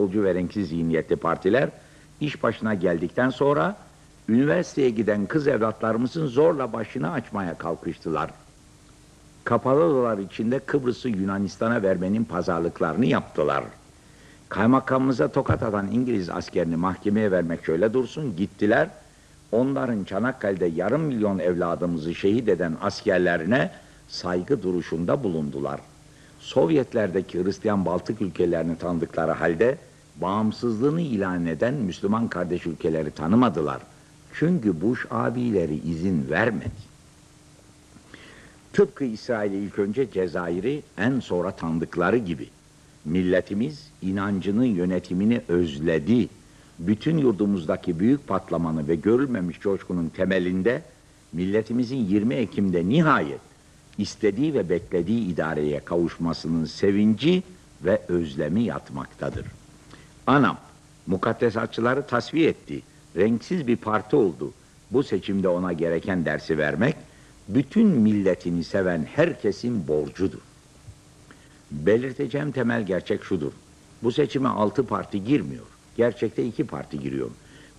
ve renkli zihniyetli partiler iş başına geldikten sonra üniversiteye giden kız evlatlarımızın zorla başını açmaya kalkıştılar. Kapalı odalar içinde Kıbrıs'ı Yunanistan'a vermenin pazarlıklarını yaptılar. Kaymakamımıza tokat atan İngiliz askerini mahkemeye vermek şöyle dursun gittiler. Onların Çanakkale'de yarım milyon evladımızı şehit eden askerlerine saygı duruşunda bulundular. Sovyetlerdeki Hristiyan Baltık ülkelerini tanıdıkları halde bağımsızlığını ilan eden Müslüman kardeş ülkeleri tanımadılar. Çünkü Bush abileri izin vermedi. Tıpkı İsrail'i ilk önce Cezayir'i en sonra tanıdıkları gibi milletimiz inancının yönetimini özledi. Bütün yurdumuzdaki büyük patlamanı ve görülmemiş coşkunun temelinde milletimizin 20 Ekim'de nihayet istediği ve beklediği idareye kavuşmasının sevinci ve özlemi yatmaktadır. Anam, mukaddesatçıları tasfiye etti. Renksiz bir parti oldu. Bu seçimde ona gereken dersi vermek, bütün milletini seven herkesin borcudur. Belirteceğim temel gerçek şudur. Bu seçime altı parti girmiyor. Gerçekte iki parti giriyor.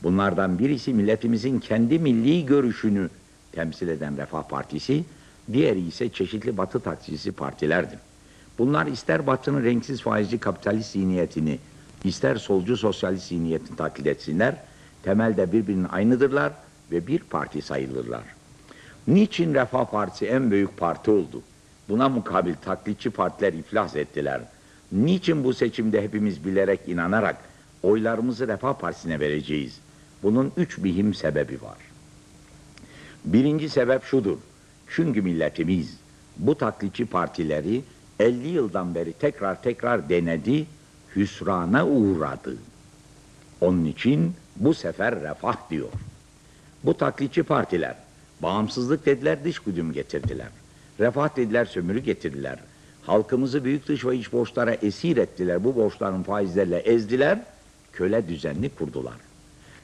Bunlardan birisi milletimizin kendi milli görüşünü temsil eden Refah Partisi, diğeri ise çeşitli batı taksisi partilerdir. Bunlar ister batının renksiz faizci kapitalist zihniyetini, ister solcu sosyalist zihniyetini taklit etsinler, temelde birbirinin aynıdırlar ve bir parti sayılırlar. Niçin Refah Partisi en büyük parti oldu? Buna mukabil taklitçi partiler iflas ettiler. Niçin bu seçimde hepimiz bilerek, inanarak oylarımızı Refah Partisi'ne vereceğiz? Bunun üç mühim sebebi var. Birinci sebep şudur. Çünkü milletimiz bu taklitçi partileri 50 yıldan beri tekrar tekrar denedi, hüsrana uğradı. Onun için bu sefer refah diyor. Bu taklitçi partiler bağımsızlık dediler dış güdüm getirdiler. Refah dediler sömürü getirdiler. Halkımızı büyük dış ve iç borçlara esir ettiler. Bu borçların faizlerle ezdiler. Köle düzenini kurdular.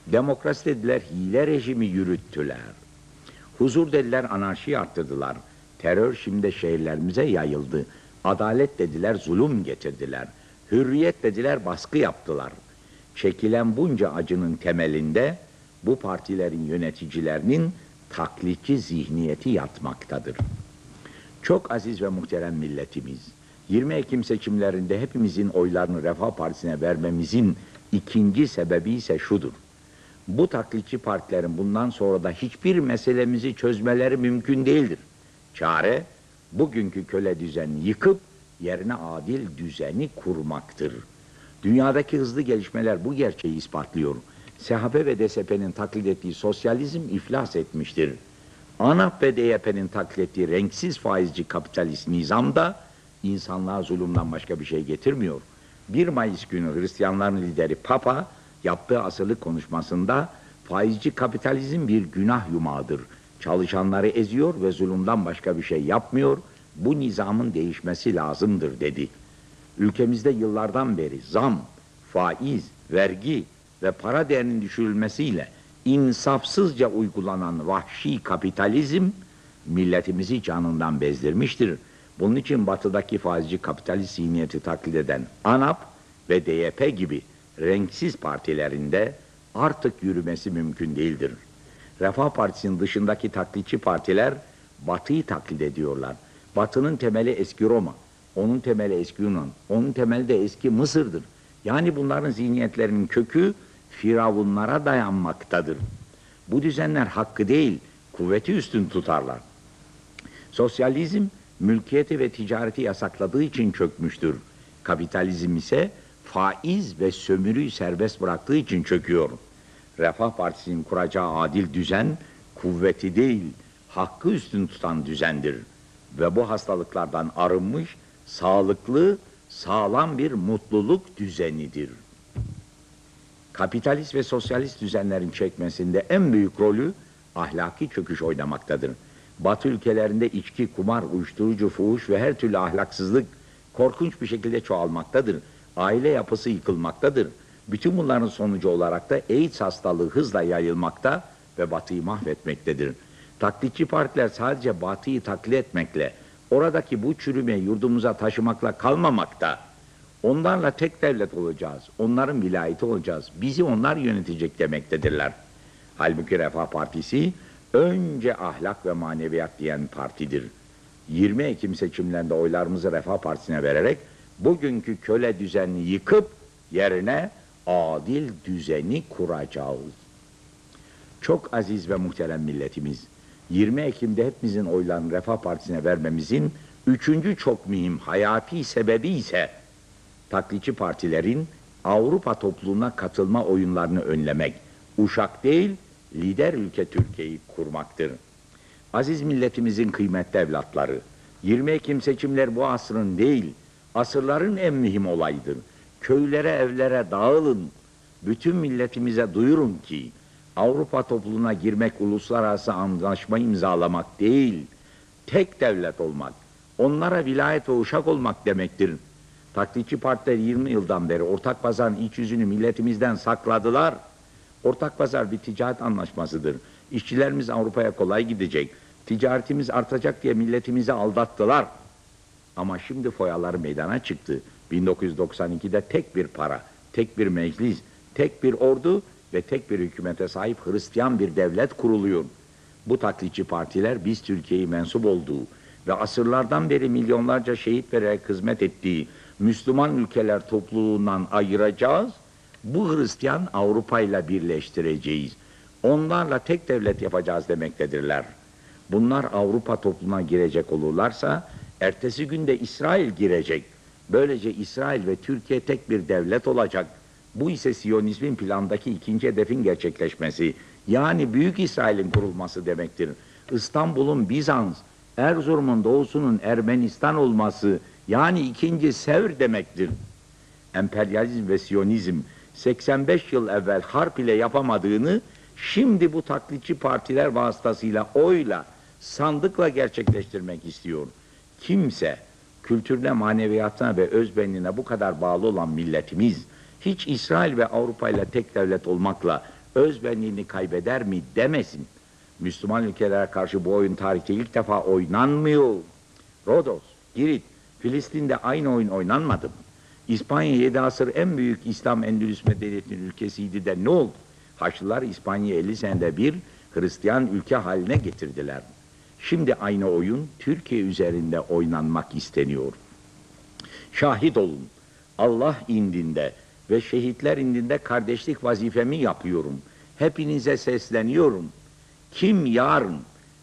Demokrasi dediler hile rejimi yürüttüler. Huzur dediler anarşi arttırdılar. Terör şimdi şehirlerimize yayıldı. Adalet dediler zulüm getirdiler. Hürriyet dediler baskı yaptılar. Çekilen bunca acının temelinde bu partilerin yöneticilerinin taklitçi zihniyeti yatmaktadır. Çok aziz ve muhterem milletimiz, 20 Ekim seçimlerinde hepimizin oylarını Refah Partisi'ne vermemizin ikinci sebebi ise şudur. Bu taklitçi partilerin bundan sonra da hiçbir meselemizi çözmeleri mümkün değildir. Çare, bugünkü köle düzenini yıkıp yerine adil düzeni kurmaktır. Dünyadaki hızlı gelişmeler bu gerçeği ispatlıyor. SHP ve DSP'nin taklit ettiği sosyalizm iflas etmiştir. ANAP ve DYP'nin taklit ettiği renksiz faizci kapitalist nizam da insanlığa zulümden başka bir şey getirmiyor. 1 Mayıs günü Hristiyanların lideri Papa yaptığı asırlık konuşmasında faizci kapitalizm bir günah yumağıdır. Çalışanları eziyor ve zulümden başka bir şey yapmıyor. Bu nizamın değişmesi lazımdır dedi. Ülkemizde yıllardan beri zam, faiz, vergi ve para değerinin düşürülmesiyle insafsızca uygulanan vahşi kapitalizm milletimizi canından bezdirmiştir. Bunun için batıdaki faizci kapitalist zihniyeti taklit eden ANAP ve DYP gibi renksiz partilerinde artık yürümesi mümkün değildir. Refah Partisi'nin dışındaki taklitçi partiler Batı'yı taklit ediyorlar. Batı'nın temeli eski Roma, onun temeli eski Yunan, onun temeli de eski Mısır'dır. Yani bunların zihniyetlerinin kökü firavunlara dayanmaktadır. Bu düzenler hakkı değil, kuvveti üstün tutarlar. Sosyalizm, mülkiyeti ve ticareti yasakladığı için çökmüştür. Kapitalizm ise faiz ve sömürüyü serbest bıraktığı için çöküyor. Refah Partisi'nin kuracağı adil düzen, kuvveti değil, hakkı üstün tutan düzendir. Ve bu hastalıklardan arınmış, sağlıklı, sağlam bir mutluluk düzenidir. Kapitalist ve sosyalist düzenlerin çekmesinde en büyük rolü ahlaki çöküş oynamaktadır. Batı ülkelerinde içki, kumar, uyuşturucu, fuhuş ve her türlü ahlaksızlık korkunç bir şekilde çoğalmaktadır. Aile yapısı yıkılmaktadır. Bütün bunların sonucu olarak da AIDS hastalığı hızla yayılmakta ve Batı'yı mahvetmektedir. Taklitçi partiler sadece Batı'yı taklit etmekle, oradaki bu çürüme yurdumuza taşımakla kalmamakta, Onlarla tek devlet olacağız. Onların vilayeti olacağız. Bizi onlar yönetecek demektedirler. Halbuki Refah Partisi önce ahlak ve maneviyat diyen partidir. 20 Ekim seçimlerinde oylarımızı Refah Partisi'ne vererek bugünkü köle düzenini yıkıp yerine adil düzeni kuracağız. Çok aziz ve muhterem milletimiz, 20 Ekim'de hepimizin oylarını Refah Partisi'ne vermemizin üçüncü çok mühim hayati sebebi ise taklitçi partilerin Avrupa topluluğuna katılma oyunlarını önlemek, uşak değil, lider ülke Türkiye'yi kurmaktır. Aziz milletimizin kıymetli evlatları, 20 Ekim seçimler bu asrın değil, asırların en mühim olayıdır. Köylere, evlere dağılın, bütün milletimize duyurun ki, Avrupa topluluğuna girmek uluslararası anlaşma imzalamak değil, tek devlet olmak, onlara vilayet ve uşak olmak demektir. Taklitçi partiler 20 yıldan beri ortak pazarın iç yüzünü milletimizden sakladılar. Ortak pazar bir ticaret anlaşmasıdır. İşçilerimiz Avrupa'ya kolay gidecek. Ticaretimiz artacak diye milletimizi aldattılar. Ama şimdi foyaları meydana çıktı. 1992'de tek bir para, tek bir meclis, tek bir ordu ve tek bir hükümete sahip Hristiyan bir devlet kuruluyor. Bu taklitçi partiler biz Türkiye'yi mensup olduğu ve asırlardan beri milyonlarca şehit vererek hizmet ettiği Müslüman ülkeler topluluğundan ayıracağız. Bu Hristiyan Avrupa ile birleştireceğiz. Onlarla tek devlet yapacağız demektedirler. Bunlar Avrupa topluluğuna girecek olurlarsa ertesi günde İsrail girecek. Böylece İsrail ve Türkiye tek bir devlet olacak. Bu ise Siyonizmin plandaki ikinci hedefin gerçekleşmesi. Yani Büyük İsrail'in kurulması demektir. İstanbul'un Bizans, Erzurum'un doğusunun Ermenistan olması yani ikinci Sevr demektir. Emperyalizm ve Siyonizm 85 yıl evvel harp ile yapamadığını şimdi bu taklitçi partiler vasıtasıyla oyla, sandıkla gerçekleştirmek istiyor. Kimse kültürüne, maneviyatına ve özbenliğine bu kadar bağlı olan milletimiz hiç İsrail ve Avrupa ile tek devlet olmakla özbenliğini kaybeder mi demesin. Müslüman ülkelere karşı bu oyun tarihte ilk defa oynanmıyor. Rodos, Girit, Filistin'de aynı oyun oynanmadı mı? İspanya 7 asır en büyük İslam Endülüs medeniyetinin ülkesiydi de ne oldu? Haçlılar İspanya'yı 50 senede bir Hristiyan ülke haline getirdiler. Şimdi aynı oyun Türkiye üzerinde oynanmak isteniyor. Şahit olun. Allah indinde ve şehitler indinde kardeşlik vazifemi yapıyorum. Hepinize sesleniyorum. Kim yarın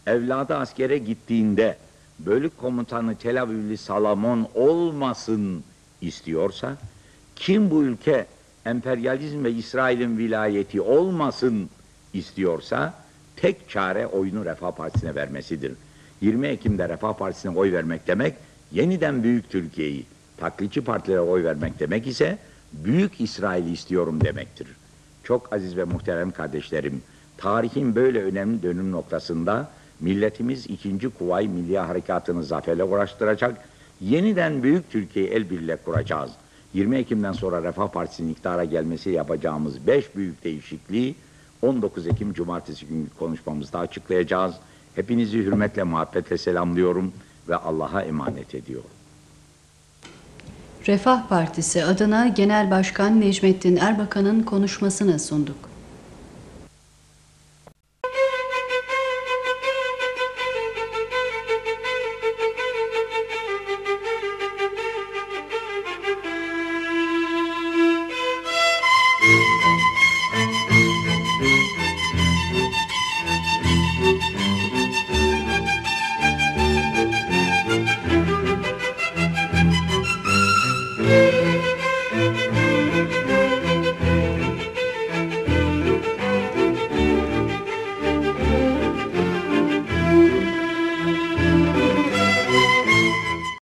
evladı askere gittiğinde bölük komutanı Tel Avivli Salamon olmasın istiyorsa, kim bu ülke emperyalizm ve İsrail'in vilayeti olmasın istiyorsa, tek çare oyunu Refah Partisi'ne vermesidir. 20 Ekim'de Refah Partisi'ne oy vermek demek, yeniden Büyük Türkiye'yi, taklitçi partilere oy vermek demek ise, Büyük İsrail'i istiyorum demektir. Çok aziz ve muhterem kardeşlerim, tarihin böyle önemli dönüm noktasında milletimiz ikinci Kuvayi Milli Harekatı'nı zaferle uğraştıracak, yeniden Büyük Türkiye'yi el birliğiyle kuracağız. 20 Ekim'den sonra Refah Partisi'nin iktidara gelmesi yapacağımız beş büyük değişikliği 19 Ekim Cumartesi günü konuşmamızda açıklayacağız. Hepinizi hürmetle, muhabbetle selamlıyorum ve Allah'a emanet ediyorum. Refah Partisi adına Genel Başkan Necmettin Erbakan'ın konuşmasını sunduk.